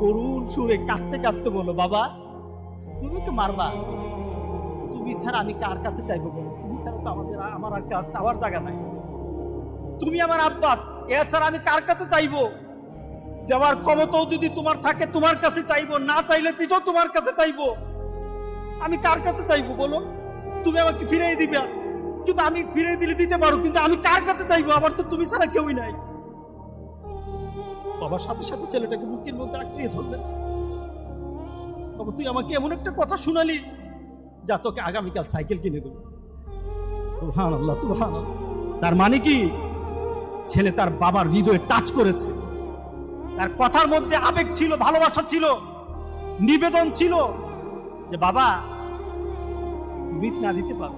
করুণ সুরে কাঁদতে কাঁদতে বলো বাবা, তুমি তো মারবা। তুমি ছাড়া আমি কার কাছে চাইব বলো? তুমি ছাড়া তো আমাদের আমার আর চাওয়ার জায়গা নাই। তুমি আমার আব্বা, এছাড়া আমি কার কাছে চাইব? দেওয়ার ক্ষমতাও যদি তোমার থাকে, তোমার কাছে চাইব। না চাইলে চিঠো তোমার কাছে চাইব। আমি কার কাছে চাইব বলো? তুমি আমাকে ফিরিয়ে দিবে। কিন্তু আমি ফিরিয়ে দিলে দিতে পারো, কিন্তু আমি কার কাছে চাইব? আমার তো তুমি ছাড়া কেউই নাই। বাবার সাথে সাথে ছেলেটাকে বুকের মধ্যে আঁকড়িয়ে ধরলেন। বাবা, তুই আমাকে এমন একটা কথা শোনালি যা তোকে আগামীকাল সাইকেল কিনে দেবো। সুহান আল্লাহ সুহান তার মানে কি? ছেলে তার বাবার হৃদয়ে টাচ করেছে। তার কথার মধ্যে আবেগ ছিল, ভালোবাসা ছিল, নিবেদন ছিল যে, বাবা, তুমি না দিতে পারো,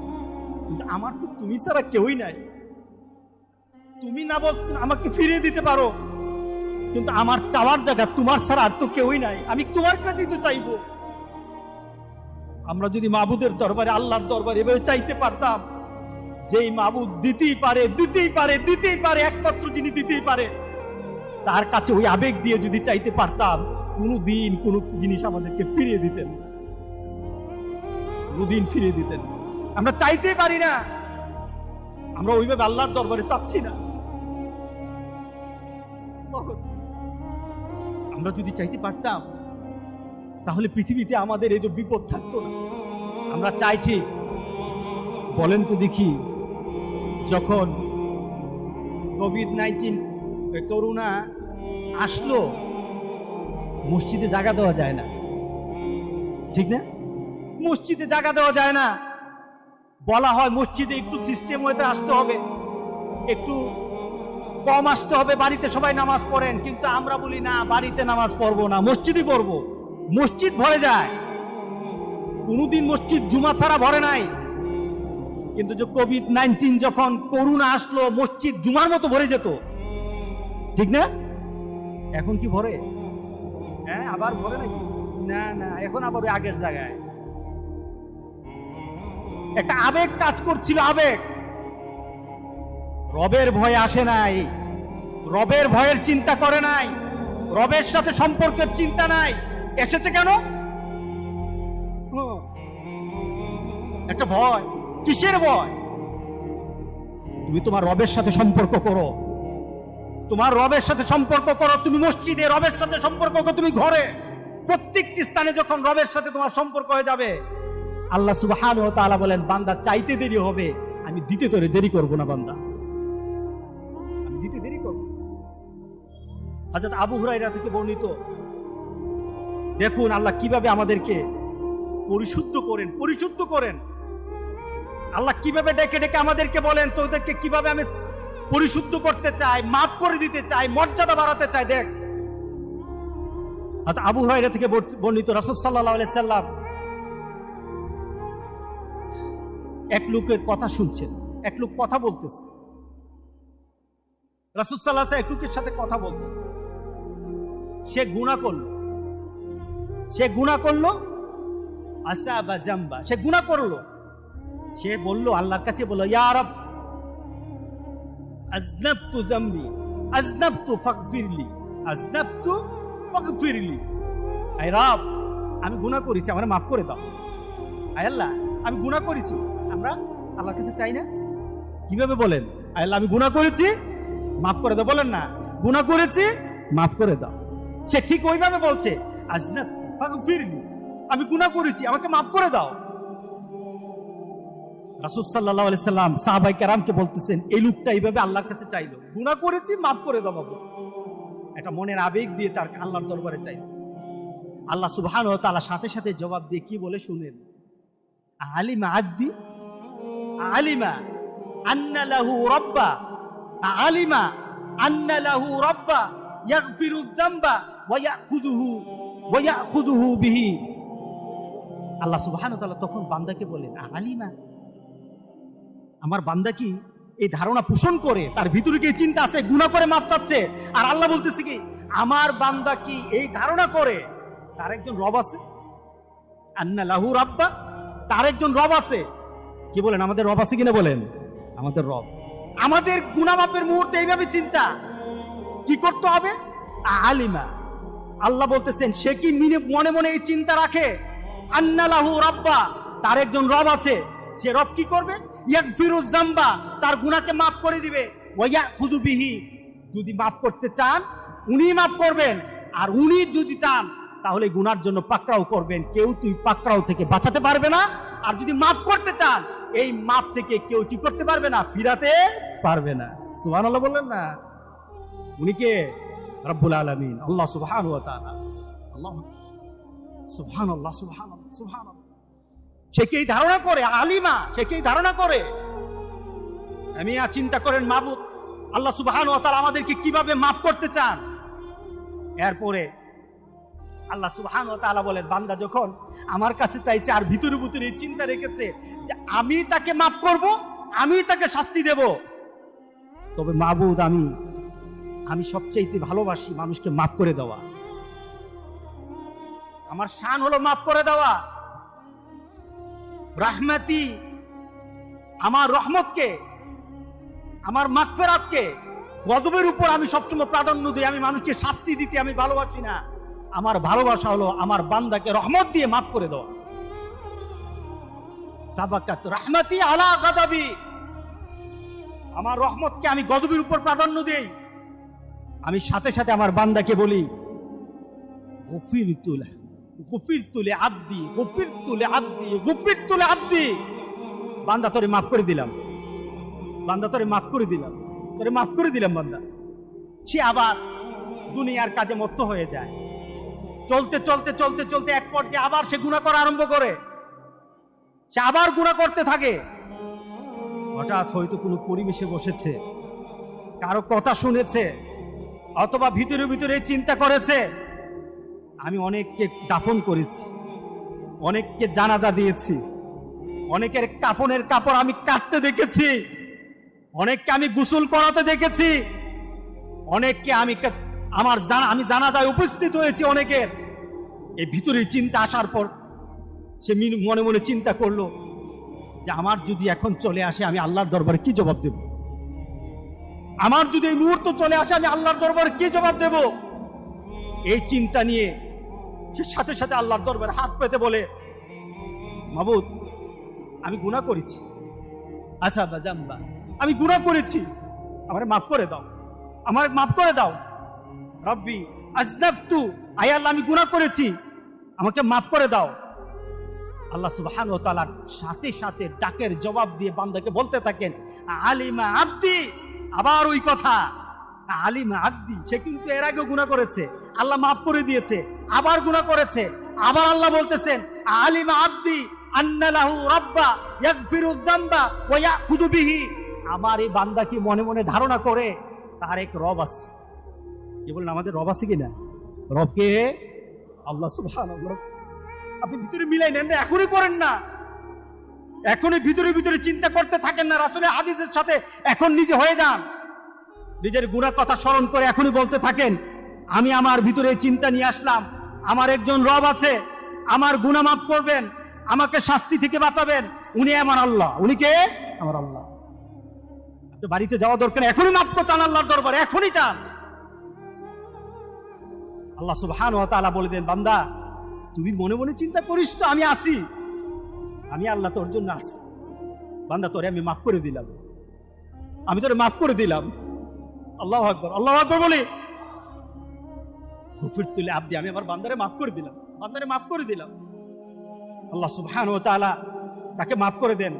কিন্তু আমার তো তুমি ছাড়া কেউই নাই। তুমি না বল আমাকে ফিরিয়ে দিতে পারো। কিন্তু আমার চাওয়ার জায়গা তোমার ছাড়া আর তো কেউই নাই। আমি তোমার কাছেই তো চাইব। আমরা যদি মাবুদের দরবারে আল্লাহর দরবারে এভাবে চাইতে পারতাম, যেই মাবুদ দিতেই পারে দিতেই পারে দিতেই পারে, একমাত্র যিনি দিতেই পারে, তার কাছে ওই আবেগ দিয়ে যদি চাইতে পারতাম কোনো দিন কোনো জিনিস আমাদেরকে ফিরিয়ে দিতেন। কোনোদিন ফিরিয়ে দিতেন। আমরা চাইতেই পারি না। আমরা ওইভাবে আল্লাহর দরবারে চাচ্ছি না। আমরা যদি চাইতে পারতাম, তাহলে পৃথিবীতে আমাদের এই যে বিপদ থাকতো না। আমরা চাই ঠিক। বলেন তো দেখি, যখন কোভিড নাইন্টিন করোনা আসলো, মসজিদে জায়গা দেওয়া যায় না। ঠিক না? মসজিদে জায়গা দেওয়া যায় না। বলা হয় মসজিদে একটু সিস্টেম হতে আসতে হবে। একটু কম আসতে হবে, বাড়িতে সবাই নামাজ পড়েন। কিন্তু আমরা বলি, না, বাড়িতে নামাজ পড়ব না, মসজিদই পড়ব। মসজিদ ভরে যায়। কোনোদিন মসজিদ জুমা ছাড়া ভরে নাই। কিন্তু যে কোভিড নাইন্টিন যখন করোনা আসলো, মসজিদ জুমার মতো ভরে যেত। ঠিক না? এখন কি ভরে? হ্যাঁ আবার ভরে নাকি? না না, এখন আবার ওই আগের জায়গায়। একটা আবেগ কাজ করছিল, আবেগ। রবের ভয় আসে নাই। রবের ভয়ের চিন্তা করে নাই, রবের সাথে সম্পর্কের চিন্তা নাই। এসেছে কেন। একটা ভয়। কিসের ভয়? তুমি তোমার রবের সাথে সম্পর্ক করো। তোমার রবের সাথে সম্পর্ক করো, তুমি মসজিদে রবের সাথে সম্পর্ক করো, তুমি ঘরে। প্রত্যেকটি স্থানে যখন রবের সাথে তোমার সম্পর্ক হয়ে যাবে, আল্লাহ তাআলা বলেন, বান্দা চাইতে দেরি হবে, আমি দিতে তোরে দেরি করব না, বান্দা। হযরত আবু হুরায়রা থেকে বর্ণিত। দেখুন আল্লাহ কীভাবে আমাদেরকে পরিশুদ্ধ করেন পরিশুদ্ধ করেন। আল্লাহ কীভাবে ডেকে ডেকে আমাদেরকে বলেন, তোদেরকে কীভাবে আমি পরিশুদ্ধ করতে চাই, মাফ করে দিতে চাই, মর্যাদা বাড়াতে চাই, দেখ। আবু হুরায়রা থেকে বর্ণিত রাসূল আলাইহি সাল্লাম এক লোকের কথা শুনছেন, এক লোক কথা বলতেছে। রাসূল আলাইহি এক লোকের সাথে কথা বলছে সে গুনাহ করল। সে গুনাহ করল আসা বা জাম্বা। সে গুনাহ করল। সে বলল আল্লাহর কাছে, বলল, ইয়া রব, আজনাবতু জামবি, আজনাবতু ফাগফিরলি আজনাবতু ফাগফিরলি। আই রব, আমি গুনাহ করেছি, আমার মাফ করে দাও। আয় আল্লাহ, আমি গুনাহ করেছি। আমরা আল্লাহর কাছে চাই না? কীভাবে বলেন? আল্লাহ, আমি গুনাহ করেছি, মাফ করে দাও। বলেন না, গুনাহ করেছি, মাফ করে দাও। সে ঠিক ওইভাবে বলছে আজনাবতু ফিরলি আমি গুনাহ করেছি, আমাকে মাফ করে দাও। রাসূল সাল্লাম সাহাবাই কেরামকে বলতেছেন, এই এইভাবে আল্লাহর কাছে গুনাহ করেছি, মাফ করে দাও বাবু একটা মনের আবেগ দিয়ে তার আল্লাহর দরবারে চাইলো। আল্লাহ সুবহানাহু ওয়া তাআলা সাথে সাথে জবাব দিয়ে কি বলে শুনেন? আলিমা আদ্দি, আলিমা আন্না লাহু রাব্বা, আলিমা আন্না লাহু রাব্বা ইয়াগফিরু যামবা আল্লাহ সুবহানাহু ওয়া তাআলা তখন বান্দাকে বলেন আলিমা আমার বান্দা কি এই ধারণা পোষণ করে, তার ভিতরে কি চিন্তা আছে গুণা করে মাপ চাচ্ছে? আর আল্লাহ বলতেছে কি, আমার বান্দা কি এই ধারণা করে? তার একজন রব আছে। আন্না লাহু রাব্বা, তার একজন রব আছে। কি বলেন, আমাদের রব আছে কিনা বলেন? আমাদের রব। আমাদের গুনামাপের মুহূর্তে এইভাবে চিন্তা, কি করতে হবে? আলিমা আল্লাহ বলতেছেন, সে কি মিনে- মনে মনে এই চিন্তা রাখে? আন্নালাহু রাব্বা। তার একজন রব আছে, সে রব কি করবে? ইয়াগফিরুজ জাম্বা তার গুনাহকে মাফ করে দিবে। ওয়া বিহি। যদি মাফ করতে চান, উনি মাফ করবেন। আর উনি যদি চান, তাহলে গুনার জন্য পাকড়াও করবেন। কেউ তুই পাকড়াও থেকে বাঁচাতে পারবে না। আর যদি মাফ করতে চান, এই মাপ থেকে কেউ কি করতে পারবে না? ফিরাতে পারবে না। সুবহানাল্লাহ বললেন না। উনি কে? রব্বুল আলামিন। আল্লাহ তাআলা আল্লাহ সুবহানাল্লাহ সুবহানাল্লাহ সুবহানাল্লাহ। সে কি এই ধারণা করে, আলিমা সে কি এই ধারণা করে, আমি আর চিন্তা করেন মাবুদ, আল্লাহ সুবহানাহু ওয়া তাআলা আমাদেরকে কীভাবে মাফ করতে চান? এরপরে আল্লাহ সুবহানাহু ওয়া তাআলা বলেন, বান্দা যখন আমার কাছে চাইছে আর ভিতরে ভিতরে চিন্তা রেখেছে যে আমি তাকে মাফ করব, আমি তাকে শাস্তি দেব। তবে মাবুদ, আমি আমি সবচাইতে ভালোবাসি মানুষকে মাফ করে দেওয়া। আমার শান হলো মাফ করে দেওয়া। রাহমাতি আমার রহমতকে, আমার মাগফেরাতকে, গজবের উপর আমি সবসময় প্রাধান্য দিই, আমি মানুষকে শাস্তি দিতে আমি ভালোবাসি না। আমার ভালোবাসা হলো আমার বান্দাকে রহমত দিয়ে মাফ করে দেওয়া। সাবাকাত রাহমাতি আলা গাদাবি। আমার রহমতকে আমি গজবের উপর প্রাধান্য দেই। আমি সাথে সাথে আমার বান্দাকে বলি গফির তুলে গফির তুলে আব্দি গফির তুলে আব্দি গফির তুলে আব্দি। বান্দা, তোরে মাফ করে দিলাম। বান্দা, তোরে মাফ করে দিলাম। তোরে মাফ করে দিলাম, বান্দা। সে আবার দুনিয়ার কাজে মত্ত হয়ে যায়। চলতে চলতে চলতে চলতে এক পর্যায়ে আবার সে গুণা করা আরম্ভ করে। সে আবার গুণা করতে থাকে। হঠাৎ হয়তো কোনো পরিবেশে বসেছে। কারও কথা শুনেছে। অথবা ভিতরে ভিতরে চিন্তা করেছে। আমি অনেককে দাফন করেছি, অনেককে জানাজা দিয়েছি, অনেকের কাফনের কাপড় আমি কাটতে দেখেছি, অনেককে আমি গোসল করাতে দেখেছি, অনেককে আমি আমার জানা আমি জানাজায় উপস্থিত হয়েছি অনেকের। এই ভিতরে চিন্তা আসার পর সে মিন- মনে চিন্তা করল যে আমার যদি এখন চলে আসে, আমি আল্লাহর দরবারে কি জবাব দেব? আমার যদি এই মুহূর্ত চলে আসে আমি আল্লাহর দরবারে কে জবাব দেব? এই চিন্তা নিয়ে সে সাথে সাথে আল্লাহর দরবারে হাত পেতে বলে মাবুদ আমি গুনাহ করেছি। আচ্ছা বাজাম্বা আমি গুনাহ করেছি। আমার মাফ করে দাও। আমার মাফ করে দাও। রব্বি আজনাবতু আয় আল্লাহ আমি গুনাহ করেছি। আমাকে মাফ করে দাও। আল্লাহ সুবহান ও তালার সাথে সাথে ডাকের জবাব দিয়ে বান্দাকে বলতে থাকেন আলিমা আব্দি আবার ওই কথা। আলিমা আব্দি সে কিন্তু এর আগেও গুনাহ করেছে। আল্লাহ মাফ করে দিয়েছে, আবার গুনাহ করেছে। আবার আল্লাহ বলতেছেন, আলিমা আব্দি আন্নালাহু রাব্বা ইয়াগফিরু যামবা ওয়া ইয়াখুযু বিহি। আমার এই বান্দা কি মনে মনে ধারণা করে? তার এক রব আছে। কি বলেন, আমাদের রব আছে কিনা? রবকে আল্লাহ সুবহানাল্লাহ আপনি ভিতরে মিলাই নেন, এখনই করেন না। এখনই ভিতরে ভিতরে চিন্তা করতে থাকেন না, রাসুলের হাদিসের সাথে এখন নিজে হয়ে যান। নিজের গুণার কথা স্মরণ করে এখনই বলতে থাকেন, আমি আমার ভিতরে চিন্তা নিয়ে আসলাম, আমার একজন রব আছে, আমার গুণা মাফ করবেন, আমাকে শাস্তি থেকে বাঁচাবেন, উনি আমার আল্লাহ। উনি কে? আমার আল্লাহ। বাড়িতে যাওয়া দরকার এখনই মাফ চান আল্লাহর দরবারে, এখনই চান আল্লাহ সুবহান ওয়া তাআলা বলে দেন, বান্দা, তুমি মনে মনে চিন্তা করিস তো, আমি আছি। আমি আল্লাহ তোর জন্য আছি। বান্দা, তোরে আমি মাফ করে দিলাম। আমি তোরে মাফ করে দিলাম। আল্লাহ আকবর আল্লাহ আকবর বলি। গুফির তুলে আব্দি, আমি আমার বান্দারে মাফ করে দিলাম। আপনারে মাফ করে দিলাম। আল্লাহ সুবহান ও তাআলা তাকে মাফ করে দেন।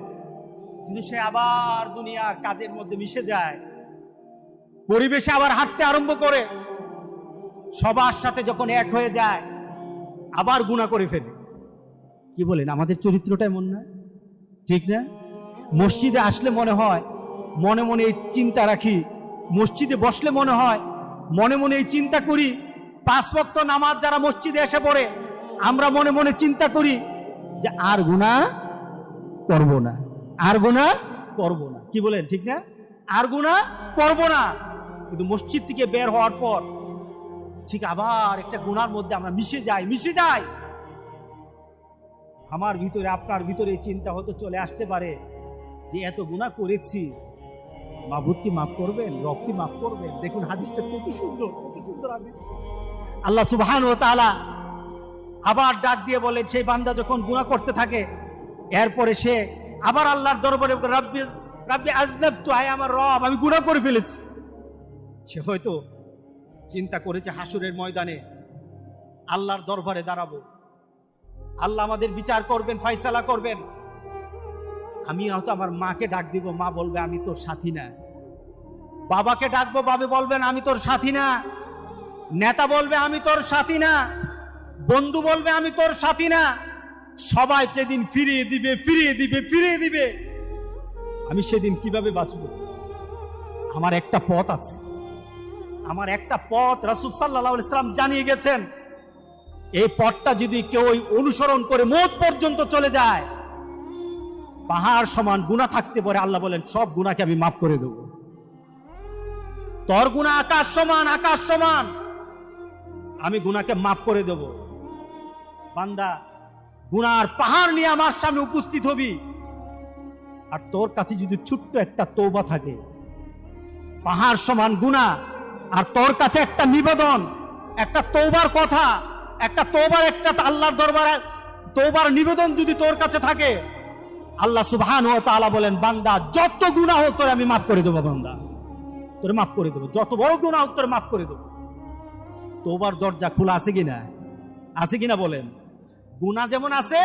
কিন্তু সে আবার দুনিয়ার কাজের মধ্যে মিশে যায়। পরিবেশে আবার হাঁটতে আরম্ভ করে। সবার সাথে যখন এক হয়ে যায়, আবার গুণা করে ফেলে। কি বলেন? আমাদের চরিত্রটা এমন না ঠিক না? মসজিদে আসলে মনে হয়, মনে মনে এই চিন্তা রাখি। মসজিদে বসলে মনে হয়, মনে মনে এই চিন্তা করি, পাঁচ নামাজ যারা মসজিদে এসে পড়ে, আমরা মনে মনে চিন্তা করি যে আর গুণা করব না। আর গুণা করব না। কি বলেন, ঠিক না? আর গুণা করব না। কিন্তু মসজিদ থেকে বের হওয়ার পর, ঠিক আবার একটা গুণার মধ্যে আমরা মিশে যাই মিশে যাই। আমার ভিতরে, আপনার ভিতরে চিন্তা হয়তো চলে আসতে পারে যে এত গুণা করেছি। মাবুদ কি মাফ করবেন? রব কি মাফ করবেন? দেখুন হাদিসটা কত সুন্দর কত সুন্দর হাদিস। আল্লাহ সুবহান ও তাআলা আবার ডাক দিয়ে বলেন, সেই বান্দা যখন গুনাহ করতে থাকে, এরপরে সে আবার আল্লাহর দরবারে রাব্বি রাব্বি আজনাবতু, আয় আমার রব, আমি গুনাহ করে ফেলেছি। সে হয়তো চিন্তা করেছে হাসুরের ময়দানে, আল্লাহর দরবারে দাঁড়াবো। আল্লাহ আমাদের বিচার করবেন ফাইসালা করবেন। আমি হয়তো আমার মাকে ডাক দিব, মা বলবে, আমি তোর সাথী না। বাবাকে ডাকবো, বাবে বলবেন আমি তোর সাথী না। নেতা বলবে, আমি তোর সাথী না। বন্ধু বলবে, আমি তোর সাথী না। সবাই যেদিন ফিরিয়ে দিবে ফিরিয়ে দিবে ফিরিয়ে দিবে। আমি সেদিন কীভাবে বাঁচব? আমার একটা পথ আছে। আমার একটা পথ রাসুল সাল্লাহ ইসলাম জানিয়ে গেছেন। এই পথটা যদি কেউ অনুসরণ করে মোট পর্যন্ত চলে যায়, পাহাড় সমান গুণা থাকতে পারে। আল্লাহ বলেন, সব গুণাকে আমি মাফ করে দেব। তোর গুণা আকাশ সমান আকাশ সমান। আমি গুণাকে মাফ করে দেব। বান্দা গুনার পাহাড় নিয়ে আমার সামনে উপস্থিত হবি। আর তোর কাছে যদি ছোট্ট একটা তৌবা থাকে, পাহাড় সমান গুণা, আর তোর কাছে একটা নিবেদন, একটা তৌবার কথা একটা তোবার, একটা আল্লাহর দরবারে তোবার নিবেদন যদি তোর কাছে থাকে, আল্লাহ সুবহান ও তাআলা বলেন, বান্দা, যত গুনাহ হোক তোরে আমি মাফ করে দেবো বান্দা। তোরে মাফ করে দেবো। যত বড় গুনাহ হোক তোরে মাফ করে দেবো। তোবার দরজা খোলা আছে কিনা? আছে কিনা বলেন? গুনাহ যেমন আছে,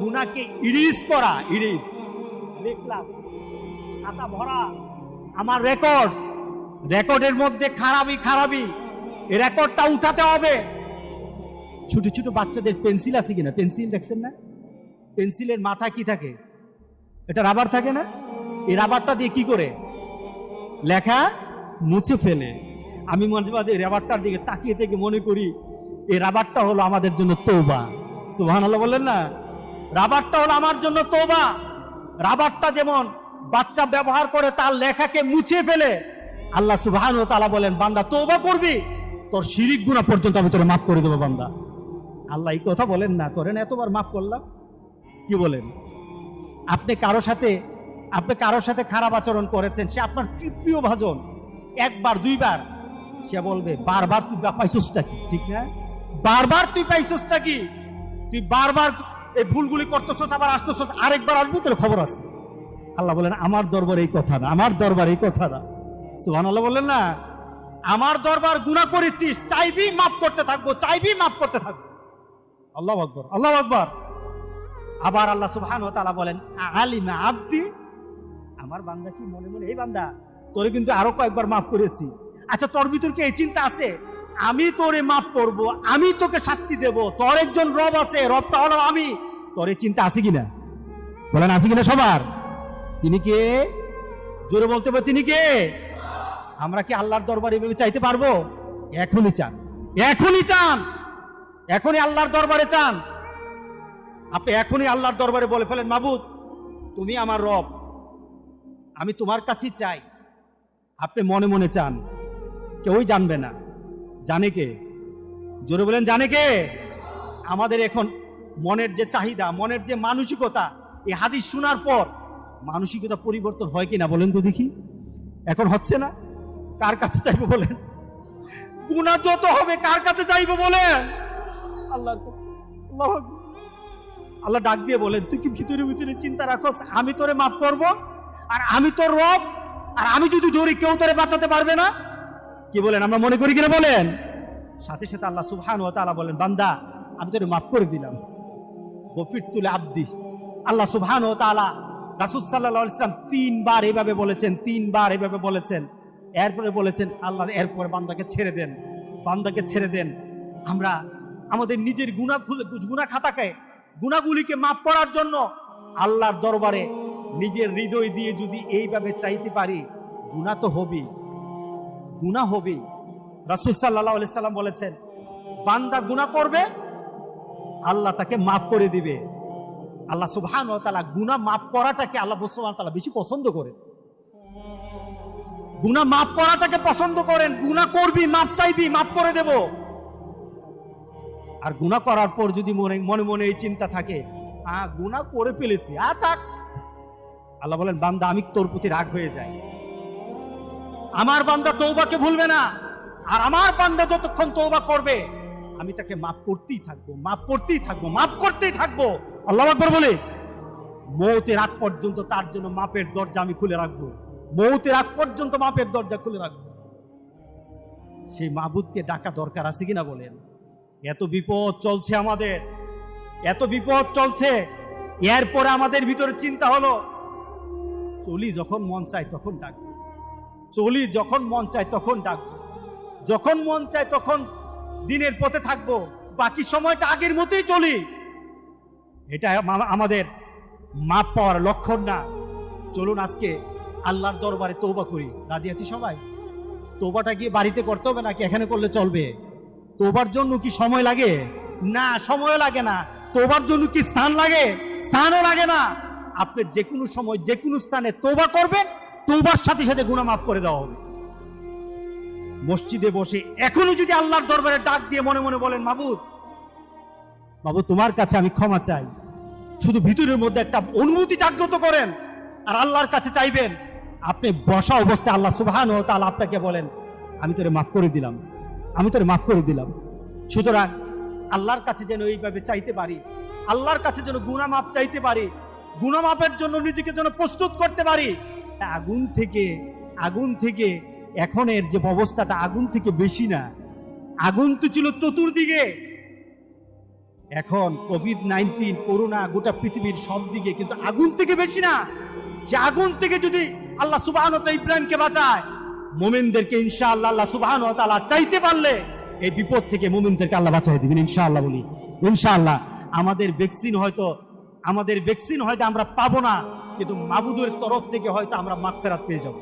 গুনাহকে ইরিস করা ইরিস লিখলাম। খাতা ভরা। আমার রেকর্ড রেকর্ডের মধ্যে খারাপই খারাপই। রেকর্ডটা উঠাতে হবে। ছোট ছোট বাচ্চাদের পেন্সিল আছে কিনা? পেন্সিল দেখছেন না? পেন্সিলের মাথা কি থাকে? এটা রাবার থাকে না? এই রাবারটা দিয়ে কি করে? লেখা মুছে ফেলে। আমি মাঝে মাঝে রাবারটার দিকে তাকিয়ে থেকে মনে করি, এই রাবারটা হলো আমাদের জন্য তৌবা সুহান আল্লাহ বললেন না? রাবারটা হলো আমার জন্য তৌবা রাবারটা যেমন বাচ্চা ব্যবহার করে, তার লেখাকে মুছে ফেলে। আল্লাহ সুবহান তালা বলেন, বান্দা তৌবা করবি, তোর শিরিক গুণা পর্যন্ত আমি তোরে মাফ করে দেবো, বান্দা। আল্লাহ এই কথা বলেন না। তোরে না এতবার মাফ করলাম? কি বলেন? আপনি কারও সাথে, আপনি কারোর সাথে খারাপ আচরণ করেছেন, সে আপনার প্রিয় ভাজন। একবার, দুইবার, সে বলবে, বারবার তুই পাইছসটা কি? ঠিক না? বারবার তুই পাইছসটা কি? তুই বারবার এই ভুলগুলি করতেছস, আবার আসতেছস, আরেকবার আসবি, তোর খবর আছে। আল্লাহ বলেন, আমার দরবার এই কথা না, আমার দরবার এই কথা না। সুহান আল্লাহ বললেন না? আমার দরবার গুণা করেছিস, চাইবি মাফ করতে থাকব, চাইবি মাফ করতে থাকব। আল্লাহ আকবর আল্লাহ আকবর। আবার আল্লাহ সুবহান ও তাআলা বলেন, আলিমা আব্দি? আমার বান্দা কি মনে মনে, এই বান্দা, তোরে কিন্তু আরও কয়েকবার মাফ করেছি। আচ্ছা তোর ভিতর কি এই চিন্তা আছে? আমি তোরে মাফ করব, আমি তোকে শাস্তি দেব, তোর একজন রব আছে, রবটা হলো আমি। তোর চিন্তা আছে কিনা? বলেন, আছে কিনা সবার? তিনি কে? জোরে বলতে হবে তিনি কে? আমরা কি আল্লাহর দরবারে এভাবে চাইতে পারব? এখনই চান এখনই চান। এখনই আল্লাহর দরবারে চান। আপনি এখনই আল্লাহর দরবারে বলে ফেলেন, মাবুদ, তুমি আমার রব। আমি তোমার কাছেই চাই। আপনি মনে মনে চান। কেউই জানবে না। জানে কে? জোরে বলেন, জানে কে? আমাদের এখন মনের যে চাহিদা, মনের যে মানসিকতা, এই হাদিস শোনার পর মানসিকতা পরিবর্তন হয় কি না বলেন তো দেখি। এখন হচ্ছে না? কার কাছে চাইব বলেন? গুণা যত হবে কার কাছে চাইব বলেন? আল্লাহর কাছে। আল্লাহ আল্লাহ ডাক দিয়ে বলেন, তুই কি ভিতরে ভিতরে চিন্তা রাখোস? আমি তোরে মাফ করব, আর আমি তোর রব, আর আমি যদি ধরি, কেউ তোরে বাঁচাতে পারবে না? কি বলেন, আমরা মনে করি কিনা বলেন? সাথে সাথে আল্লাহ সুবহান ও তাআলা বলেন, বান্দা, আমি তোর মাফ করে দিলাম। গফির তুলে আব্দি। আল্লাহ সুবহান ও তাআলা রাসূল সাল্লাল্লাহু ইসলাম তিনবার এভাবে বলেছেন, তিনবার এভাবে বলেছেন। এরপরে বলেছেন আল্লাহ এরপরে বান্দাকে ছেড়ে দেন, বান্দাকে ছেড়ে দেন। আমরা আমাদের নিজের খুলে গুনাহ খাতাকে গুনাহগুলিকে মাপ করার জন্য আল্লাহর দরবারে নিজের হৃদয় দিয়ে যদি এইভাবে চাইতে পারি গুনাহ তো হবেই। গুনাহ হবেই। রাসূল আলাইহি সাল্লাম বলেছেন, বান্দা গুনাহ করবে, আল্লাহ তাকে মাফ করে দিবে। আল্লাহ সুবহান তাআলা গুনাহ মাফ করাটাকে আল্লাহ সুবহান তালা বেশি পছন্দ করে গুনাহ মাফ করাটাকে পছন্দ করেন গুনাহ করবি, মাফ চাইবি, মাফ করে দেব। আর গুনাহ করার পর যদি মনে মনে মনে এই চিন্তা থাকে, আ গুনাহ করে ফেলেছি, আ, থাক। আল্লাহ বলেন, বান্দা, আমি তোর প্রতি রাগ হয়ে যাই। আমার বান্দা তৌবাকে ভুলবে না, আর আমার বান্দা যতক্ষণ তৌবা করবে, আমি তাকে মাফ করতেই থাকব, মাফ করতেই থাকব, মাফ করতেই থাকব। আল্লাহ আকবর বলে, মৌতের আগ পর্যন্ত তার জন্য মাপের দরজা আমি খুলে রাখব। মৌতের আগ পর্যন্ত মাপের দরজা খুলে রাখব। সেই মাবুদকে ডাকা দরকার আছে কিনা বলেন? এত বিপদ চলছে আমাদের, এত বিপদ চলছে। এরপরে আমাদের ভিতরে চিন্তা হলো, চলি যখন মন চায় তখন ডাকবো চলি যখন মন চায় তখন ডাকবো যখন মন চায় তখন দিনের পথে থাকব, বাকি সময়টা আগের মতোই চলি। এটা আমা- আমাদের মাপ পাওয়ার লক্ষণ না। চলুন আজকে আল্লাহর দরবারে তৌবা করি। রাজি আছি সবাই? তৌবাটা গিয়ে বাড়িতে করতে হবে নাকি এখানে করলে চলবে? তোবার জন্য কি সময় লাগে? না সময় লাগে না। তোবার জন্য কি স্থান লাগে? স্থানও লাগে না। আপনি যে কোনো সময়, যে কোনো স্থানে তোবা করবেন, তোবার সাথে সাথে গুণা মাফ করে দেওয়া হবে। মসজিদে বসে এখনও যদি আল্লাহর দরবারে ডাক দিয়ে মনে মনে বলেন, মাবুদ বাবু তোমার কাছে আমি ক্ষমা চাই। শুধু ভিতরের মধ্যে একটা অনুভূতি জাগ্রত করেন আর আল্লাহর কাছে চাইবেন। আপনি বসা অবস্থায় আল্লাহ তাআলা আপনাকে বলেন, আমি তোরে মাফ করে দিলাম। আমি তোরে মাফ করে দিলাম। সুতরাং আল্লাহর কাছে যেন এইভাবে চাইতে পারি, আল্লাহর কাছে যেন গুণা মাপ চাইতে পারি গুণা মাপের জন্য নিজেকে যেন প্রস্তুত করতে পারি আগুন থেকে আগুন থেকে এখনের যে অবস্থাটা আগুন থেকে বেশি না। আগুন তো ছিল চতুর্দিকে। এখন কোভিড নাইন্টিন করোনা গোটা পৃথিবীর সব দিকে কিন্তু আগুন থেকে বেশি না। সে আগুন থেকে যদি আল্লাহ সুবাহ ইব্রাহিমকে বাঁচায় মোমেনদেরকে ইনশাআল্লাহ আল্লাহ সুবাহ চাইতে পারলে এই বিপদ থেকে মোমেনদেরকে আল্লাহ বাঁচাই দিবেন, ইনশাআল্লাহ বলি। ইনশাআল্লাহ, আমাদের ভ্যাকসিন হয়তো, আমাদের ভ্যাকসিন হয়তো আমরা পাবো না, কিন্তু মাবুদের তরফ থেকে হয়তো আমরা মাগফেরাত পেয়ে যাব।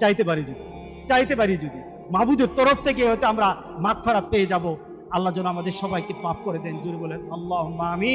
চাইতে পারি যদি, চাইতে পারি যদি, মাবুদের তরফ থেকে হয়তো আমরা মাগফেরাত পেয়ে যাব। আল্লাহ যেন আমাদের সবাইকে পাপ করে দেন জুড়ে বলেন আল্লাহ আমি